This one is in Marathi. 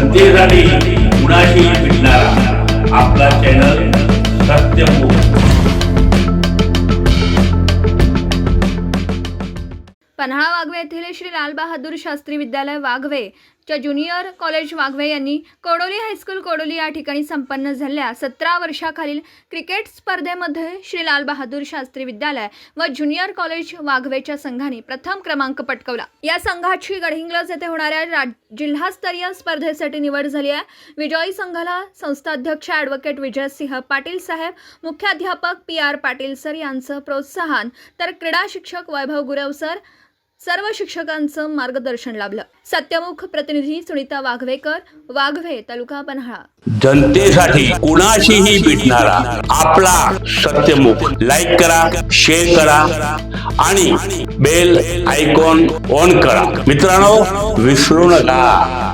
जनतेसाठी कुणाशी भेटणारा? आपला चॅनल सत्यमुख पन्हाळा वाघवे येथील श्री लाल बहादूर शास्त्री विद्यालय वाघवे च्या ज्युनियर कॉलेज वाघवे यांनी कोडोली हायस्कूल कोडोली या ठिकाणी संपन्न झालेल्या सतरा वर्षाखालील क्रिकेट स्पर्धेमध्ये श्री लाल बहादूर शास्त्री विद्यालय व ज्युनियर कॉलेज वाघवेच्या संघाने प्रथम क्रमांक पटकवला. या संघाची गडहिंग्लज येथे होणाऱ्या राज- जिल्हास्तरीय स्पर्धेसाठी निवड झाली आहे. विजयी संघाला संस्थाध्यक्ष ॲडव्होकेट विजयसिंह पाटील साहेब मुख्याध्यापक पी आर पाटील सर यांचं प्रोत्साहन तर क्रीडा शिक्षक वैभव गुरव सर सर्व शिक्षकांचं मार्गदर्शन लाभलं. सत्यमुख प्रतिनिधी सुनीता वाघवेकर वाघवे तालुका पन्हाळा. जनतेसाठी कुणाशीही भेटणारा आपला सत्यमुख. लाईक करा शेअर करा आणि बेल आयकॉन ऑन करा. मित्रांनो विसरू नका.